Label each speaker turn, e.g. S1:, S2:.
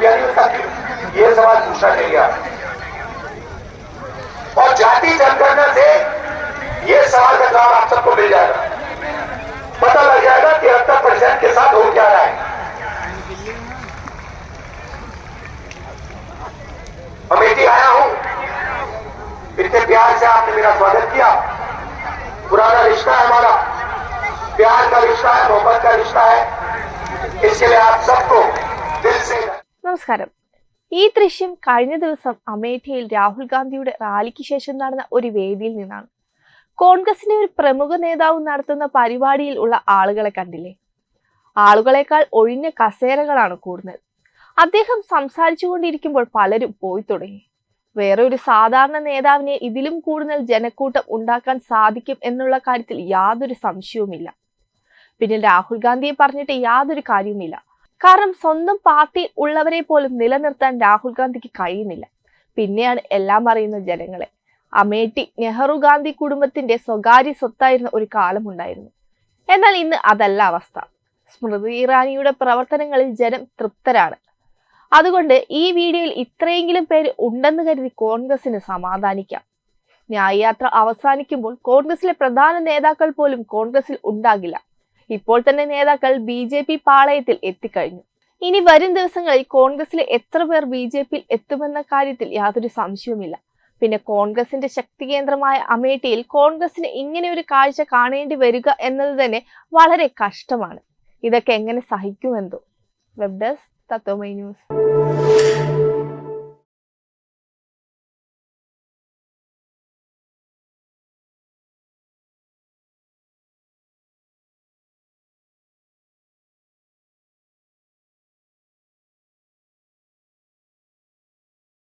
S1: नहीं होता ये सवाल पूछा आप और जाति जनगणना से ये सवाल का जवाब आप सबको मिल जाएगा। पता लग जाएगा तिहत्तर परसेंट के साथ हो क्या रहा है। अमेठी आया हूँ। इतने प्यार से आपने मेरा स्वागत किया। पुराना रिश्ता है हमारा। प्यार का रिश्ता है, मोहब्बत का रिश्ता है। इसके लिए आप सबको दिल से
S2: നമസ്കാരം. ഈ ദൃശ്യം കഴിഞ്ഞ ദിവസം അമേഠിയിൽ രാഹുൽ ഗാന്ധിയുടെ റാലിക്ക് ശേഷം നടന്ന ഒരു വേദിയിൽ നിന്നാണ്. കോൺഗ്രസിന്റെ ഒരു പ്രമുഖ നേതാവ് നടത്തുന്ന പരിപാടിയിൽ ഉള്ള ആളുകളെ കണ്ടില്ലേ? ആളുകളെക്കാൾ ഒഴിഞ്ഞ കസേരകളാണ് കൂടുന്നത്. അദ്ദേഹം സംസാരിച്ചുകൊണ്ടിരിക്കുമ്പോൾ പലരും പോയി തുടങ്ങി. വേറെ ഒരു സാധാരണ നേതാവിനെ ഇതിലും കൂടുതൽ ജനക്കൂട്ടം ഉണ്ടാക്കാൻ സാധിക്കും എന്നുള്ള കാര്യത്തിൽ യാതൊരു സംശയവുമില്ല. പിന്നെ രാഹുൽ ഗാന്ധിയെ പറഞ്ഞിട്ട് യാതൊരു കാര്യവുമില്ല. കാരണം സ്വന്തം പാർട്ടി ഉള്ളവരെ പോലും നിലനിർത്താൻ രാഹുൽ ഗാന്ധിക്ക് കഴിയുന്നില്ല. പിന്നെയാണ് എല്ലാം അറിയുന്ന ജനങ്ങളെ. അമേഠി നെഹ്റു ഗാന്ധി കുടുംബത്തിന്റെ സ്വകാര്യ സ്വത്തായിരുന്ന ഒരു കാലമുണ്ടായിരുന്നു എന്നാൽ ഇന്ന് അതല്ല അവസ്ഥ. സ്മൃതി ഇറാനിയുടെ പ്രവർത്തനങ്ങളിൽ ജനം തൃപ്തരാണ്. അതുകൊണ്ട് ഈ വീഡിയോയിൽ ഇത്രയെങ്കിലും പേര് ഉണ്ടെന്ന് കരുതി കോൺഗ്രസിന് സമാധാനിക്കാം. ന്യായയാത്ര അവസാനിക്കുമ്പോൾ കോൺഗ്രസിലെ പ്രധാന നേതാക്കൾ പോലും കോൺഗ്രസിൽ ഉണ്ടാകില്ല. ഇപ്പോൾ തന്നെ നേതാക്കൾ ബി ജെ പി പാളയത്തിൽ എത്തിക്കഴിഞ്ഞു. ഇനി വരും ദിവസങ്ങളിൽ കോൺഗ്രസിലെ എത്ര പേർ ബി ജെ പിയിൽ എത്തുമെന്ന കാര്യത്തിൽ യാതൊരു സംശയവുമില്ല. പിന്നെ കോൺഗ്രസിന്റെ ശക്തി കേന്ദ്രമായ അമേഠിയിൽ കോൺഗ്രസിന് ഇങ്ങനെ ഒരു കാഴ്ച കാണേണ്ടി വരിക എന്നത് തന്നെ വളരെ കഷ്ടമാണ്. ഇതൊക്കെ എങ്ങനെ സഹിക്കുമെന്തോ. Web desk Tatwamayi news.